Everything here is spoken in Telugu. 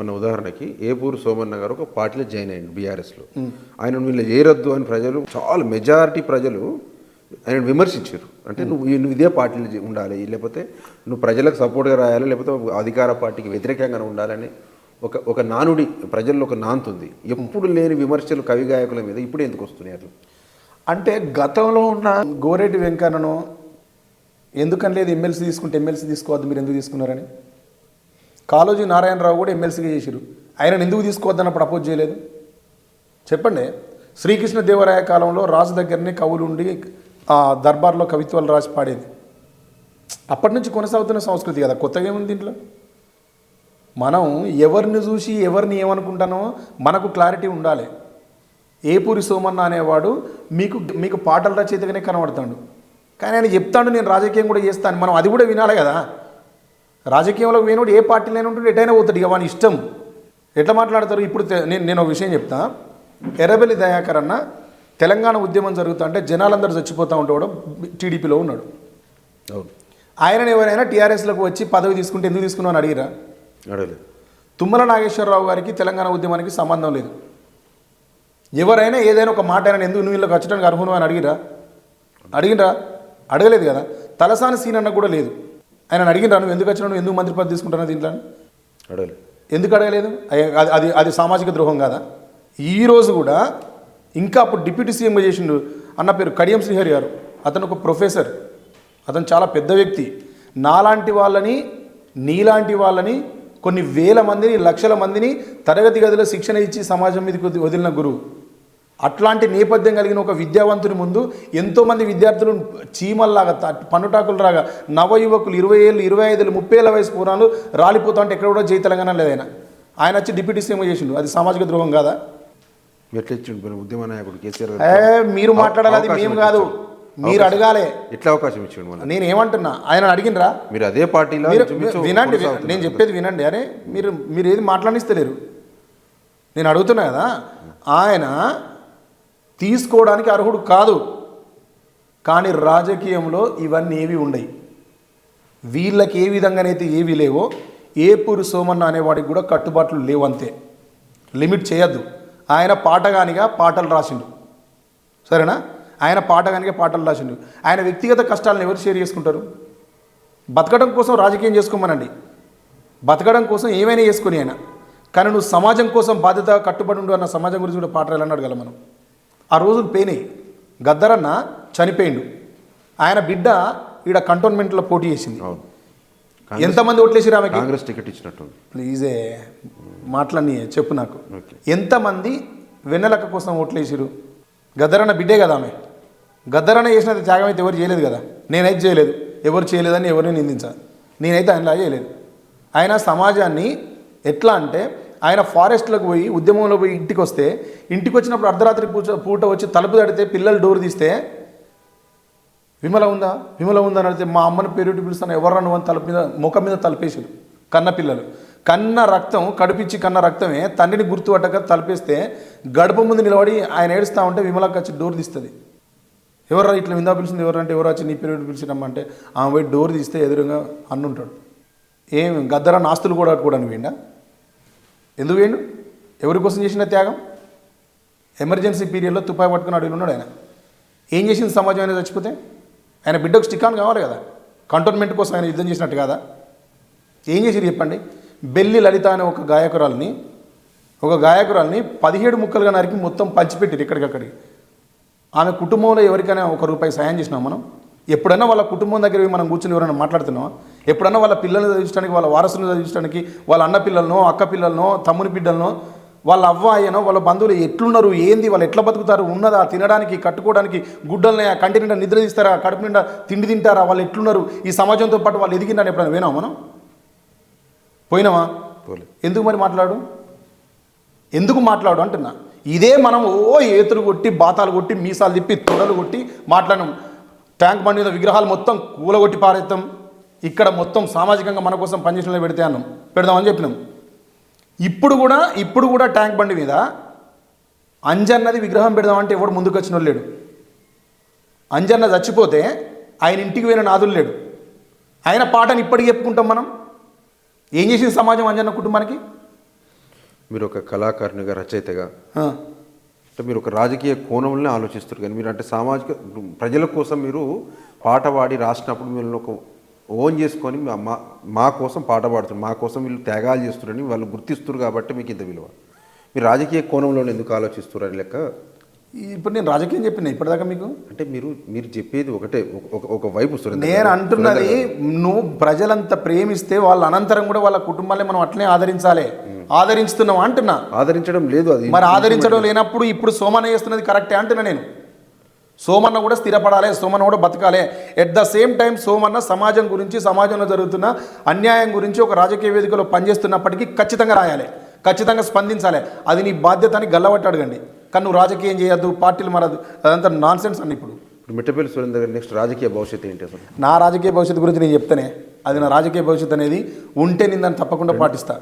మన ఉదాహరణకి ఏపూరు సోమన్న గారు ఒక పార్టీలో జాయిన్ అయ్యండి బీఆర్ఎస్లో. ఆయన వీళ్ళు చేయరద్దు అని ప్రజలు చాలా మెజారిటీ ప్రజలు ఆయన విమర్శించారు. అంటే నువ్వు నువ్వు ఇదే పార్టీలో ఉండాలి లేకపోతే నువ్వు ప్రజలకు సపోర్ట్గా రాయాలి లేకపోతే అధికార పార్టీకి వ్యతిరేకంగా ఉండాలని ఒక ఒక నానుడి ప్రజల్లో ఒక నాంతుంది. ఎప్పుడు లేని విమర్శలు కవి గాయకుల మీద ఇప్పుడు ఎందుకు వస్తున్నాయి అట్లా? అంటే గతంలో ఉన్న గోరెడ్డి వెంకన్నను ఎందుకని లేదు ఎమ్మెల్సీ తీసుకుంటే ఎమ్మెల్సీ తీసుకోవద్దు మీరు ఎందుకు తీసుకున్నారని? కాళోజీ నారాయణరావు కూడా ఎమ్మెల్సీగా చేసిరు ఆయన ఎందుకు తీసుకోవద్దని అపోజ్ చేయలేదు. చెప్పండి శ్రీకృష్ణ దేవరాయ కాలంలో రాజు దగ్గరనే కవులు ఉండి ఆ దర్బార్లో కవిత్వాలు రాసి పాడేది. అప్పటి నుంచి కొనసాగుతున్న సంస్కృతి కదా కొత్తగా ఏముంది దీంట్లో? మనం ఎవరిని చూసి ఎవరిని ఏమనుకుంటానో మనకు క్లారిటీ ఉండాలి. ఏపూరి సోమన్న అనేవాడు మీకు మీకు పాటల రచయితగానే కనబడతాడు. కానీ ఆయన చెప్తాడు నేను రాజకీయం కూడా చేస్తాను మనం అది కూడా వినాలి కదా. రాజకీయంలో పోయినప్పుడు ఏ పార్టీలో ఉంటుంటే ఎటైనా పోతాడు. ఇక వాని ఇష్టం. ఎట్లా మాట్లాడతారు? ఇప్పుడు నేను నేను ఒక విషయం చెప్తా. ఎర్రబెల్లి దయాకర్ అన్న తెలంగాణ ఉద్యమం జరుగుతా అంటే జనాలందరూ చచ్చిపోతూ ఉంటే టీడీపీలో ఉన్నాడు. అవును. ఆయనను ఎవరైనా టీఆర్ఎస్లోకి వచ్చి పదవి తీసుకుంటే ఎందుకు తీసుకున్నావు అని అడిగిరా? అడగలేదు. తుమ్మల నాగేశ్వరరావు గారికి తెలంగాణ ఉద్యమానికి సంబంధం లేదు. ఎవరైనా ఏదైనా ఒక మాట ఆయన ఎందుకు నువ్వు వీళ్ళకి వచ్చడానికి అర్హును అని అడిగిరా? అడిగినరా అడగలేదు కదా. తలసాని సీన్ అన్న కూడా లేదు. ఆయన అడిగినరా నువ్వు ఎందుకు వచ్చినా నువ్వు ఎందుకు మంత్రి పదవి తీసుకుంటున్నావు దీంట్లో? అడగలేదు. ఎందుకు అడగలేదు? అది అది అది సామాజిక ద్రోహం కాదా? ఈ రోజు కూడా ఇంకా అప్పుడు డిప్యూటీ సీఎంగా చేసిండు అన్న పేరు కడియం శ్రీహరి గారు. అతను ఒక ప్రొఫెసర్. అతను చాలా పెద్ద వ్యక్తి. నాలాంటి వాళ్ళని నీలాంటి వాళ్ళని కొన్ని వేల మందిని లక్షల మందిని తరగతి గదిలో శిక్షణ ఇచ్చి సమాజం మీదకి వది- వదిలిన గురువు. అట్లాంటి నేపథ్యం కలిగిన ఒక విద్యావంతుని ముందు ఎంతోమంది విద్యార్థులు చీమల్లాగా పన్నుటాకులలాగా నవ యువకులు ఇరవై ఏళ్ళు ఇరవై ఐదు ముప్పై ఏళ్ళ వయసు పూర్ణాలు రాలిపోతా అంటే ఎక్కడ కూడా జై తెలంగాణ లేదు ఆయన. వచ్చి డిప్యూటీ సీఎం చేసిండు. అది సామాజిక ద్రోహం కాదా? ఎట్లా ఉద్యమ నాయకుడు కేసీఆర్ మీరు మాట్లాడాలి మేము కాదు. మీరు అడగాలి. ఎట్లా అవకాశం ఇచ్చిండు నేను ఏమంటున్నా? ఆయన అడిగినరా మీరు అదే పార్టీలో వినండి. నేను చెప్పేది వినండి. అరే మీరు మీరు ఏది మాట్లాడిస్తలేరు. నేను అడుగుతున్నా కదా ఆయన తీసుకోవడానికి అర్హుడు కాదు. కానీ రాజకీయంలో ఇవన్నీ ఏవి ఉండయి. వీళ్ళకి ఏ విధంగానైతే ఏవి లేవో ఏపూరు సోమన్న అనేవాడికి కూడా కట్టుబాట్లు లేవు అంతే లిమిట్ చేయొద్దు. ఆయన పాటగానిగా పాటలు రాసిండు. సరేనా? ఆయన పాటగానిగా పాటలు రాసిండు. ఆయన వ్యక్తిగత కష్టాలను ఎవరు షేర్ చేసుకుంటారు? బతకడం కోసం రాజకీయం చేసుకోమనండి. బతకడం కోసం ఏమైనా చేసుకుని ఆయన కానీ నువ్వు సమాజం కోసం బాధ్యత కట్టుబడి ఉండు అన్న సమాజం గురించి కూడా పాటలు ఎలా అడగలం మనం? ఆ రోజులు పోయినాయి. గద్దరన్న చనిపోయిండు. ఆయన బిడ్డ ఈడ కంటోన్మెంట్లో పోటీ చేసింది. ఎంతమంది ఓట్లేసిరు ఆమెకి? కాంగ్రెస్ టికెట్ ఇచ్చినట్టుంది. ప్లీజే మాటలన్నీ చెప్పు నాకు. ఎంతమంది వెన్నెలక్క కోసం ఓట్లేసిరు గద్దరన్న బిడ్డే కదా ఆమె. గద్దరన్న చేసినంత త్యాగం అయితే ఎవరు చేయలేదు కదా. నేనైతే చేయలేదు. ఎవరు చేయలేదని ఎవరిని నిందించాను నేనైతే ఆయనలా చేయలేదు. ఆయన సమాజాన్ని ఎట్లా అంటే ఆయన ఫారెస్ట్లోకి పోయి ఉద్యమంలో పోయి ఇంటికి వస్తే ఇంటికి వచ్చినప్పుడు అర్ధరాత్రి పూట పూట వచ్చి తలుపు తడితే పిల్లలు డోర్ తీస్తే విమల ఉందా విమల ఉందా అని అడిగితే మా అమ్మని పేరుటి పిలుస్తాను. ఎవరన్నా నువ్వు? అని తలుపు మీద ముఖం మీద తలపేసారు కన్న పిల్లలు. కన్న రక్తం కడుపించి కన్న రక్తమే తండ్రిని గుర్తుపట్టక తలపేస్తే గడప ముందు నిలబడి ఆయన ఏడుస్తా ఉంటే విమలకి వచ్చి డోర్ తీస్తుంది. ఎవర్రా ఇట్లా విందా పిలిచింది ఎవరంటే ఎవరు వచ్చి నీ పేరు పిలిచినమ్మంటే ఆమె పోయి డోర్ తీస్తే ఎదురుగా అన్నుంటాడు. ఏం గద్దర నాస్తులు కూడా కూడా వేయండా ఎందుకు వేయండు ఎవరి కోసం చేసిన త్యాగం? ఎమర్జెన్సీ పీరియడ్లో తుపాయి పట్టుకుని అడుగులు ఉన్నాడు ఆయన. ఏం చేసింది సమాజం అనేది చచ్చిపోతే? ఆయన బిడ్డకు స్టిక్ ఆన్ కావాలి కదా. కంటోన్మెంట్ కోసం ఆయన యుద్ధం చేసినట్టు కదా? ఏం చేసిరు చెప్పండి? బెల్లి లలిత అనే ఒక గాయకురాల్ని ఒక గాయకురాల్ని పదిహేడు ముక్కలుగా నరికి మొత్తం పంచిపెట్టిరు ఇక్కడికక్కడికి ఆమె కుటుంబంలో ఎవరికైనా ఒక రూపాయి సాయం చేసినాం మనం? ఎప్పుడైనా వాళ్ళ కుటుంబం దగ్గర మనం కూర్చొని ఎవరైనా మాట్లాడుతున్నాం ఎప్పుడన్నా వాళ్ళ పిల్లల్ని చదివించడానికి వాళ్ళ వారసులను చదివించడానికి వాళ్ళ అన్న పిల్లలనో అక్క పిల్లలనో తమ్ముని బిడ్డలనో వాళ్ళ అవ్వ అయ్యనో వాళ్ళ బంధువులు ఎట్లున్నారు ఏంది వాళ్ళు ఎట్లా బతుకుతారు ఉన్నదా తినడానికి కట్టుకోవడానికి గుడ్డల్ని ఆ కంటి నిండా నిద్ర తీస్తారా కడుపు నిండా తిండి తింటారా వాళ్ళు ఎట్లున్నారు ఈ సమాజంతో పాటు వాళ్ళు ఎదిగిందని ఎప్పుడైనా వినామా మనం? పోయినామా పోలే. ఎందుకు మరి మాట్లాడు? ఎందుకు మాట్లాడు అంటున్నా. ఇదే మనం ఓ ఏతులు కొట్టి బాతాలు కొట్టి మీసాలు తిప్పి తొడలు కొట్టి మాట్లాడినాం. ట్యాంక్ బండి మీద విగ్రహాలు మొత్తం కూలగొట్టి పారేస్తాం ఇక్కడ మొత్తం సామాజికంగా మన కోసం పనిచేసిన పెడితే అన్నాం. పెడదామని చెప్పినాం. ఇప్పుడు కూడా ఇప్పుడు కూడా ట్యాంక్ బండి మీద అంజన్నది విగ్రహం పెడదామంటే ఎవడు ముందుకు వచ్చిన లేడు. అంజన్న చచ్చిపోతే ఆయన ఇంటికి పోయిన నాదులు లేడు. ఆయన పాటను ఇప్పటికి చెప్పుకుంటాం మనం. ఏం చేసింది సమాజం అంజన్న కుటుంబానికి? మీరు ఒక కళాకారునిగా రచయితగా. అంటే మీరు ఒక రాజకీయ కోణంలోనే ఆలోచిస్తారు కానీ మీరు అంటే సామాజిక ప్రజల కోసం మీరు పాట పాడి రాసినప్పుడు మీరు ఒక ఓన్ చేసుకొని మా- మా కోసం పాట పాడుతున్నారు. మా కోసం వీళ్ళు త్యాగాలు చేస్తున్నారని వాళ్ళు గుర్తిస్తారు కాబట్టి మీకు ఇంత విలువ. మీరు రాజకీయ కోణంలో ఎందుకు ఆలోచిస్తారు అని లెక్క ఇప్పుడు నేను రాజకీయం చెప్పిన ఇప్పటిదాకా మీకు? అంటే మీరు మీరు చెప్పేది ఒకటే ఒక- వైపు సురేందర్ నేను. అంటున్నది నువ్వు ప్రజలంతా ప్రేమిస్తే వాళ్ళ అనంతరం కూడా వాళ్ళ కుటుంబాన్ని మనం అట్లనే ఆదరించాలి. ఆదరించుతున్నాం అంటున్నా. ఆదరించడం లేదు అది. మరి ఆదరించడం లేనప్పుడు ఇప్పుడు సోమన్న చేస్తున్నది కరెక్టే అంటున్నా నేను. సోమన్న కూడా స్థిరపడాలి సోమన్న కూడా బతకాలి. At the same time Somanna సమాజం గురించి సమాజంలో జరుగుతున్న అన్యాయం గురించి ఒక రాజకీయ వేదికలో పనిచేస్తున్నప్పటికీ ఖచ్చితంగా రాయాలి. ఖచ్చితంగా స్పందించాలి. అది నీ బాధ్యత అని గల్లబట్టి అడగండి కానీ నువ్వు రాజకీయం చేయొద్దు పార్టీలు మారదు అదంతా నాన్ సెన్స్ అన్న ఇప్పుడు. మిట్టపల్లి సురేందర్ గారి నెక్స్ట్ రాజకీయ భవిష్యత్తు ఏంటి అసలు? నా రాజకీయ భవిష్యత్తు గురించి నేను చెప్తానే అది నా రాజకీయ భవిష్యత్తు అనేది ఉంటే నేను దాన్ని తప్పకుండా పాటిస్తా.